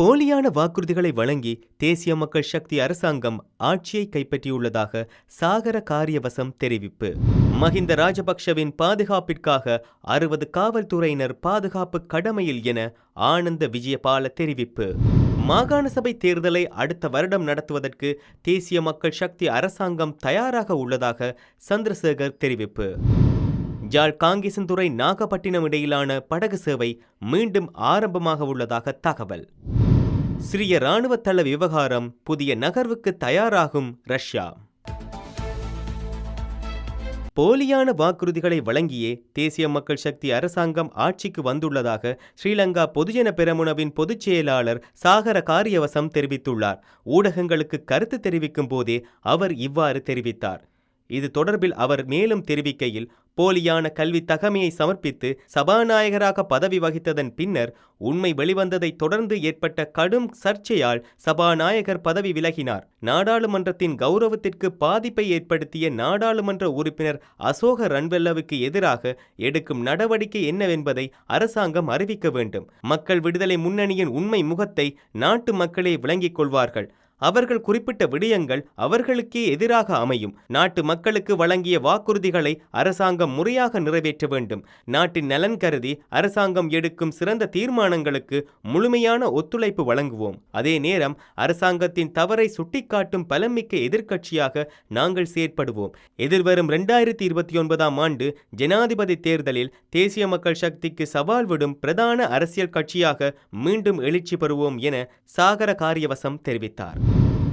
போலியான வாக்குறுதிகளை வழங்கி தேசிய மக்கள் சக்தி அரசாங்கம் ஆட்சியை கைப்பற்றியுள்ளதாக சாகர காரியவசம் தெரிவிப்பு. மஹிந்த ராஜபக்ஷவின் பாதுகாப்பிற்காக அறுபது காவல்துறையினர் பாதுகாப்பு கடமையில் என ஆனந்த விஜயபால தெரிவிப்பு. மாகாண சபை தேர்தலை அடுத்த வருடம் நடத்துவதற்கு தேசிய மக்கள் சக்தி அரசாங்கம் தயாராக உள்ளதாக சந்திரசேகர் தெரிவிப்பு. ஜாழ் காங்கேசன்துறை நாகப்பட்டினம் இடையிலான படகு சேவை மீண்டும் ஆரம்பமாக உள்ளதாக தகவல். சிறிய இராணுவ தள விவகாரம் புதிய நகர்வுக்கு தயாராகும் ரஷ்யா. போலியான வாக்குறுதிகளை வழங்கியே தேசிய மக்கள் சக்தி அரசாங்கம் ஆட்சிக்கு வந்துள்ளதாக ஸ்ரீலங்கா பொதுஜன பெரமுனவின் பொதுச் செயலாளர் சாகர காரியவசம் தெரிவித்துள்ளார். ஊடகங்களுக்கு கருத்து தெரிவிக்கும் போதே அவர் இவ்வாறு தெரிவித்தார். இது தொடர்பில் அவர் மேலும் தெரிவிக்கையில் போலியான கல்வி தகமையை சமர்ப்பித்து சபாநாயகராக பதவி வகித்ததன் பின்னர் உண்மை வெளிவந்ததை தொடர்ந்து ஏற்பட்ட கடும் சர்ச்சையால் சபாநாயகர் பதவி விலகினார். நாடாளுமன்றத்தின் கௌரவத்திற்கு பாதிப்பை ஏற்படுத்திய நாடாளுமன்ற உறுப்பினர் அசோக ரன்வெல்லவுக்கு எதிராக எடுக்கும் நடவடிக்கை என்னவென்பதை அரசாங்கம் அறிவிக்க வேண்டும். மக்கள் விடுதலை முன்னணியின் உண்மை முகத்தை நாட்டு மக்களே விளங்கிக் கொள்வார்கள். அவர்கள் குறிப்பிட்ட விடயங்கள் அவர்களுக்கே எதிராக அமையும். நாட்டு மக்களுக்கு வழங்கிய வாக்குறுதிகளை அரசாங்கம் முறையாக நிறைவேற்ற வேண்டும். நாட்டின் நலன் கருதி அரசாங்கம் எடுக்கும் சிறந்த தீர்மானங்களுக்கு முழுமையான ஒத்துழைப்பு வழங்குவோம். அதே நேரம் அரசாங்கத்தின் தவறை சுட்டிக்காட்டும் பலமிக்க எதிர்க்கட்சியாக நாங்கள் செயற்படுவோம். எதிர்வரும் இரண்டாயிரத்தி இருபத்தி ஒன்பதாம் ஆண்டு ஜனாதிபதி தேர்தலில் தேசிய மக்கள் சக்திக்கு சவால் விடும் பிரதான அரசியல் கட்சியாக மீண்டும் எழுச்சி பெறுவோம் என சாகர காரியவசம் தெரிவித்தார்.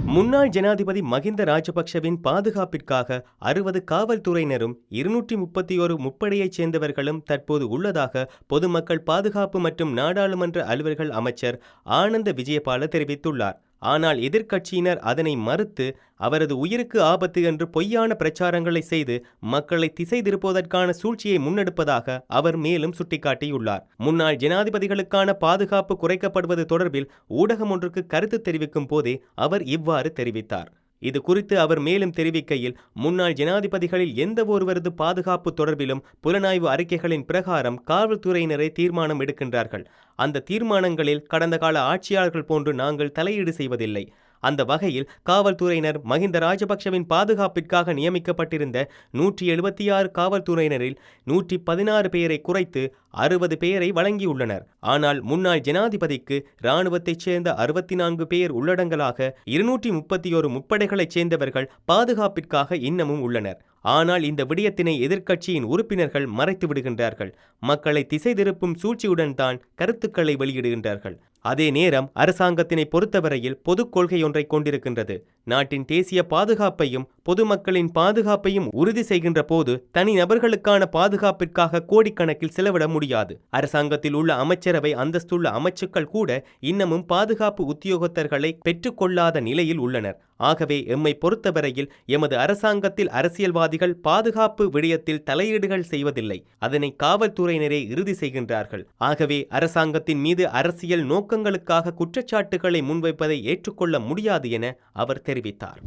முன்னாள் ஜனாதிபதி மகிந்த ராஜபக்ஷவின் பாதுகாப்பிற்காக அறுபது காவல்துறையினரும் இருநூற்றி முப்பத்தி ஒரு முப்படையைச் சேர்ந்தவர்களும் தற்போது உள்ளதாக பொதுமக்கள் பாதுகாப்பு மற்றும் நாடாளுமன்ற அலுவல்கள் அமைச்சர் ஆனந்த விஜயபால தெரிவித்துள்ளார். ஆனால் எதிர்க்கட்சியினர் அதனை மறுத்து அவரது உயிருக்கு ஆபத்து என்று பொய்யான பிரச்சாரங்களை செய்து மக்களை திசை திருப்புவதற்கான சூழ்ச்சியை முன்னெடுப்பதாக அவர் மேலும் சுட்டிக்காட்டியுள்ளார். முன்னாள் ஜனாதிபதிகளுக்கான பாதுகாப்பு குறைக்கப்படுவது தொடர்பில் ஊடகம் ஒன்றுக்கு கருத்து தெரிவிக்கும் போதே அவர் இவ்வாறு தெரிவித்தார். இது குறித்து அவர் மேலும் தெரிவிக்கையில் முன்னாள் ஜனாதிபதிகளில் எந்த ஒருவரது பாதுகாப்பு தொடர்பிலும் புலனாய்வு அறிக்கைகளின் பிரகாரம் காவல்துறையினரை தீர்மானம் எடுக்கின்றார்கள். அந்த தீர்மானங்களில் கடந்த கால ஆட்சியாளர்கள் போன்று நாங்கள் தலையீடு செய்வதில்லை. அந்த வகையில் காவல்துறையினர் மஹிந்த ராஜபக்ஷவின் பாதுகாப்பிற்காக நியமிக்கப்பட்டிருந்த நூற்றி எழுபத்தி ஆறு காவல்துறையினரில் நூற்றி பதினாறு பேரை குறைத்து அறுபது பேரை வழங்கியுள்ளனர். ஆனால் முன்னாள் ஜனாதிபதிக்கு இராணுவத்தைச் சேர்ந்த அறுபத்தி நான்கு பேர் உள்ளடங்கலாக இருநூற்றி முப்பத்தி ஒரு முப்படைகளைச் சேர்ந்தவர்கள் பாதுகாப்பிற்காக இன்னமும் உள்ளனர். ஆனால் இந்த விடயத்தினை எதிர்க்கட்சியின் உறுப்பினர்கள் மறைத்து விடுகின்றார்கள் மக்களை திசை திருப்பும் சூழ்ச்சியுடன் தான் கருத்துக்களை வெளியிடுகின்றார்கள். அதே நேரம் அரசாங்கத்தினை பொறுத்தவரையில் பொதுக் கொள்கை ஒன்றை கொண்டிருக்கின்றது. நாட்டின் தேசிய பாதுகாப்பையும் பொதுமக்களின் பாதுகாப்பையும் உறுதி செய்கின்ற போது தனிநபர்களுக்கான பாதுகாப்பிற்காக கோடிக்கணக்கில் செலவிட முடியாது. அரசாங்கத்தில் உள்ள அமைச்சரவை அந்தஸ்துள்ள அமைச்சுக்கள் கூட இன்னமும் பாதுகாப்பு உத்தியோகத்தர்களை பெற்றுக்கொள்ளாத நிலையில் உள்ளனர். ஆகவே எம்மை பொறுத்தவரையில் எமது அரசாங்கத்தில் அரசியல்வாதிகள் பாதுகாப்பு விடயத்தில் தலையீடுகள் செய்வதில்லை. அதனை காவல்துறையினரே இறுதி செய்கின்றார்கள். ஆகவே அரசாங்கத்தின் மீது அரசியல் நோக்க நோக்கங்களுக்காக குற்றச்சாட்டுகளை முன்வைப்பதை ஏற்றுக்கொள்ள முடியாது என அவர் தெரிவித்தார்.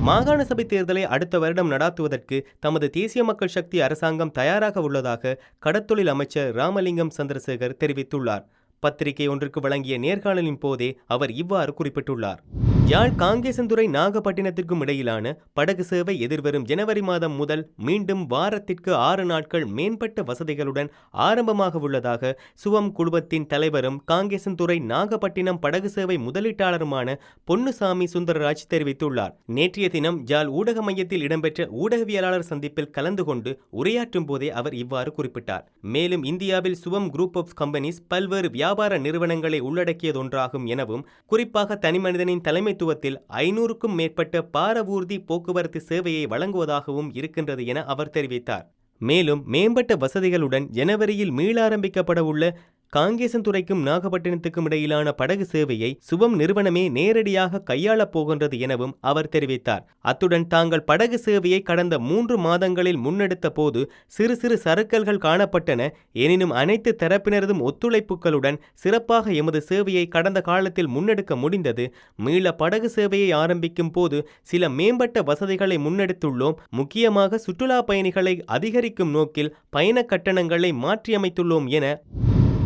மாகாண சபை தேர்தலை அடுத்த வருடம் நடாத்துவதற்கு தமது தேசிய மக்கள் சக்தி அரசாங்கம் தயாராக உள்ளதாக கடத்தொழில் அமைச்சர் ராமலிங்கம் சந்திரசேகர் தெரிவித்துள்ளார். பத்திரிகை ஒன்றுக்கு வழங்கிய நேர்காணலின் போதே அவர் இவ்வாறு குறிப்பிட்டுள்ளார். யாழ் காங்கேசந்துறை நாகப்பட்டினத்திற்கும் இடையிலான படகு சேவை எதிர்வரும் ஜனவரி மாதம் முதல் மீண்டும் வாரத்திற்கு ஆறு நாட்கள் மேம்பட்ட வசதிகளுடன் ஆரம்பமாக உள்ளதாக சுவம் குழுமத்தின் தலைவரும் காங்கேசந்துறை நாகப்பட்டினம் படகு சேவை முதலீட்டாளருமான பொன்னுசாமி சுந்தரராஜ் தெரிவித்துள்ளார். நேற்றைய தினம் யாழ் ஊடக மையத்தில் இடம்பெற்ற ஊடகவியலாளர் சந்திப்பில் கலந்து கொண்டு உரையாற்றும் போதே அவர் இவ்வாறு குறிப்பிட்டார். மேலும் இந்தியாவில் சுவம் குரூப் ஆஃப் கம்பெனிஸ் பல்வேறு வியாபார நிறுவனங்களை உள்ளடக்கியதொன்றாகும் எனவும் குறிப்பாக தனிமனிதனின் தலைமை தலைமைத்துவத்தில் ஐநூறுக்கும் மேற்பட்ட பாரவூர்தி போக்குவரத்து சேவையை வழங்குவதாகவும் இருக்கின்றது என அவர் தெரிவித்தார். மேலும் மேம்பட்ட வசதிகளுடன் ஜனவரியில் மீளாரம்பிக்கப்படவுள்ள காங்கேசன்துறைக்கும் நாகப்பட்டினத்துக்கும் இடையிலான படகு சேவையை சுபம் நிறுவனமே நேரடியாக கையாளப் போகின்றது எனவும் அவர் தெரிவித்தார். அத்துடன் தாங்கள் படகு சேவையை கடந்த மூன்று மாதங்களில் முன்னெடுத்த போது சிறு சிறு சறுக்கல்கள் காணப்பட்டன. எனினும் அனைத்து தரப்பினரதும் ஒத்துழைப்புகளுடன் சிறப்பாக எமது சேவையை கடந்த காலத்தில் முன்னெடுக்க முடிந்தது. மீள படகு சேவையை ஆரம்பிக்கும் போது சில மேம்பட்ட வசதிகளை முன்னெடுத்துள்ளோம். முக்கியமாக சுற்றுலா பயணிகளை அதிகரிக்கும் நோக்கில் பயண கட்டணங்களை மாற்றியமைத்துள்ளோம் என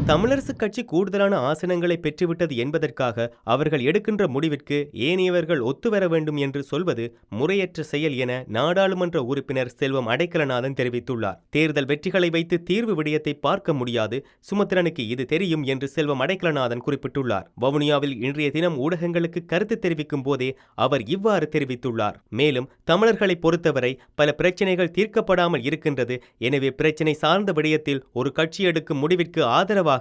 தமிழரசுக் கட்சி கூடுதலான ஆசனங்களை பெற்றுவிட்டது என்பதற்காக அவர்கள் எடுக்கின்ற முடிவிற்கு ஏனையவர்கள் ஒத்துவர வேண்டும் என்று சொல்வது முறையற்ற செயல் என நாடாளுமன்ற உறுப்பினர் செல்வம் அடைக்கலநாதன் தெரிவித்துள்ளார். தேர்தல் வெற்றிகளை வைத்து தீர்வு விடயத்தை பார்க்க முடியாது. சுமத்திரனுக்கு இது தெரியும் என்று செல்வம் அடைக்கலநாதன் குறிப்பிட்டுள்ளார். வவுனியாவில் இன்றைய தினம் ஊடகங்களுக்கு கருத்து தெரிவிக்கும் போதே அவர் இவ்வாறு தெரிவித்துள்ளார். மேலும் தமிழர்களை பொறுத்தவரை பல பிரச்சனைகள் தீர்க்கப்படாமல் இருக்கின்றது. எனவே பிரச்சனை சார்ந்த விடயத்தில் ஒரு கட்சி எடுக்கும் முடிவிற்கு ஆதரவாக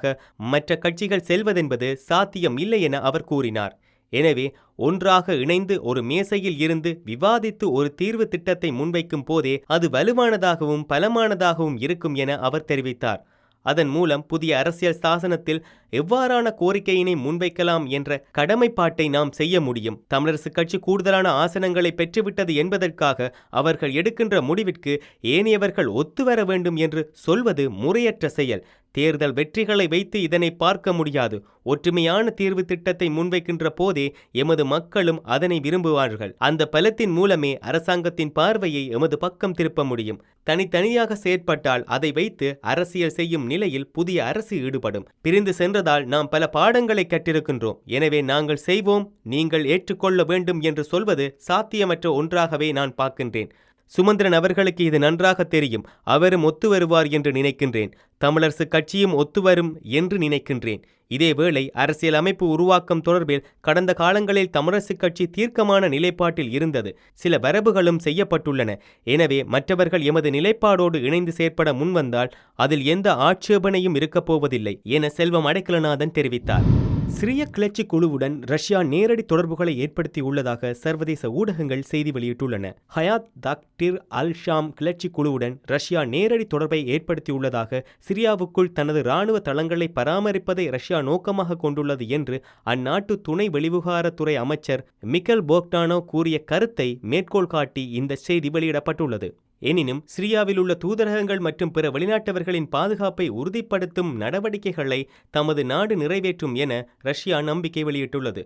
மற்ற கட்சிகள் செல்வதென்பது சாத்தியம் இல்லை என அவர் கூறினார். எனவே ஒன்றாக இணைந்து ஒரு மேசையில் இருந்து விவாதித்து ஒரு தீர்வு திட்டத்தை முன்வைக்கும் போதே அது வலுவானதாகவும் பலமானதாகவும் இருக்கும் என அவர் தெரிவித்தார். அதன் மூலம் புதிய அரசியல் சாசனத்தில் எவ்வாறான கோரிக்கையினை முன்வைக்கலாம் என்ற கடமைப்பாட்டை நாம் செய்ய முடியும். தமிழரசுக் கட்சி கூடுதலான ஆசனங்களை பெற்றுவிட்டது என்பதற்காக அவர்கள் எடுக்கின்ற முடிவிற்கு ஏனையவர்கள் ஒத்துவர வேண்டும் என்று சொல்வது முறையற்ற செயல். தேர்தல் வெற்றிகளை வைத்து இதனை பார்க்க முடியாது. ஒற்றுமையான தீர்வு திட்டத்தை முன்வைக்கின்ற போதே எமது மக்களும் அதனை விரும்புவார்கள். அந்த பலத்தின் மூலமே அரசாங்கத்தின் பார்வையை எமது பக்கம் திருப்ப முடியும். தனித்தனியாக செயற்பட்டால் அதை வைத்து அரசியல் செய்யும் நிலையில் புதிய அரசு ஈடுபடும். பிரிந்து சென்றதால் நாம் பல பாடங்களை கற்றிருக்கின்றோம். எனவே நாங்கள் செய்வோம் நீங்கள் ஏற்றுக்கொள்ள வேண்டும் என்று சொல்வது சாத்தியமற்ற ஒன்றாகவே நான் பார்க்கின்றேன். சுமந்திரன் அவர்களுக்கு இது நன்றாக தெரியும். அவரும் ஒத்து வருவார் என்று நினைக்கின்றேன். தமிழரசு கட்சியும் ஒத்து வரும் என்று நினைக்கின்றேன். இதேவேளை அரசியல் அமைப்பு உருவாக்கம் தொடர்பில் கடந்த காலங்களில் தமிழரசு கட்சி தீர்க்கமான நிலைப்பாட்டில் இருந்தது. சில வரவுகளும் செய்யப்பட்டுள்ளன. எனவே மற்றவர்கள் எமது நிலைப்பாடோடு இணைந்து செயற்பட முன்வந்தால் அதில் எந்த ஆட்சேபனையும் இருக்கப் போவதில்லை என செல்வம் அடைக்கலநாதன் தெரிவித்தார். சிறிய கிளர்ச்சி குழுவுடன் ரஷ்யா நேரடி தொடர்புகளை ஏற்படுத்தி உள்ளதாக சர்வதேச ஊடகங்கள் செய்தி வெளியிட்டுள்ளன. ஹயாத் தாக்டிர் அல் ஷாம் கிளர்ச்சி குழுவுடன் ரஷ்யா நேரடி தொடர்பை ஏற்படுத்தியுள்ளதாக சிரியாவுக்குள் தனது இராணுவ தளங்களை பராமரிப்பதை ரஷ்யா நோக்கமாக கொண்டுள்ளது என்று அந்நாட்டு துணை வெளிவிவகாரத்துறை அமைச்சர் மிக்கல் போக்டானோ கூறிய கருத்தை மேற்கோள் காட்டி இந்த செய்தி வெளியிடப்பட்டுள்ளது. எனினும் சிரியாவில் உள்ள தூதரகங்கள் மற்றும் பிற வெளிநாட்டவர்களின் பாதுகாப்பை உறுதிப்படுத்தும் நடவடிக்கைகளை தமது நாடு நிறைவேற்றும் என ரஷ்யா நம்பிக்கை வெளியிட்டுள்ளது.